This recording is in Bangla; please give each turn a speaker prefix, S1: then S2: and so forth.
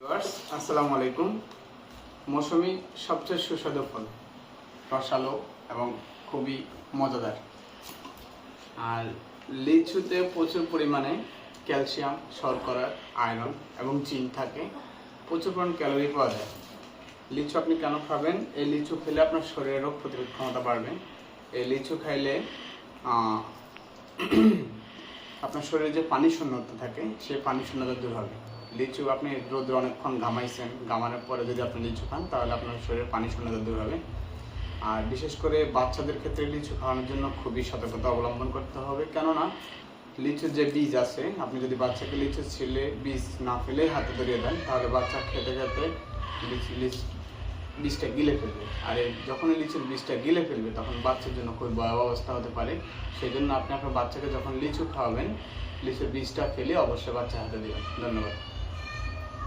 S1: আসসালামু আলাইকুম। মৌসুমি সবচেয়ে সুস্বাদু ফল, রসালো এবং খুবই মজাদার। আর লিচুতে প্রচুর পরিমাণে ক্যালসিয়াম, শর্করা, আয়রন এবং জিন থাকে। প্রচুর পরিমাণ ক্যালোরি পাওয়া যায়। লিচু আপনি কেন খাবেন? এই লিচু খেলে আপনার শরীরের রোগ প্রতিরোধ ক্ষমতা বাড়বে। এই লিচু খাইলে আপনার শরীরে যে পানি শূন্যতা থাকে, সেই পানি শূন্যতা দূর হবে। লিচু আপনি রোদে অনেকক্ষণ ঘামাইছেন, ঘামানোর পরে যদি আপনি লিচু খান, তাহলে আপনার শরীরে পানি শূন্যতা দূর হবে। আর বিশেষ করে বাচ্চাদের ক্ষেত্রে লিচু খাওয়ানোর জন্য খুবই সতর্কতা অবলম্বন করতে হবে। কেননা, লিচুর যে বীজ আছে, আপনি যদি বাচ্চাকে লিচু ছিলে, বীজ না ফেলে হাতে ধরিয়ে দেন, তাহলে বাচ্চা খেতে খেতে বীজটা গিলে ফেলবে। আর এই যখনই লিচুর বীজটা গিলে ফেলবে, তখন বাচ্চার জন্য খুব ভয়াবহ অবস্থা হতে পারে। সেই জন্য আপনি আপনার বাচ্চাকে যখন লিচু খাওয়াবেন, লিচুর বীজটা ফেলে অবশ্যই বাচ্চা হাতে দেবেন। ধন্যবাদ।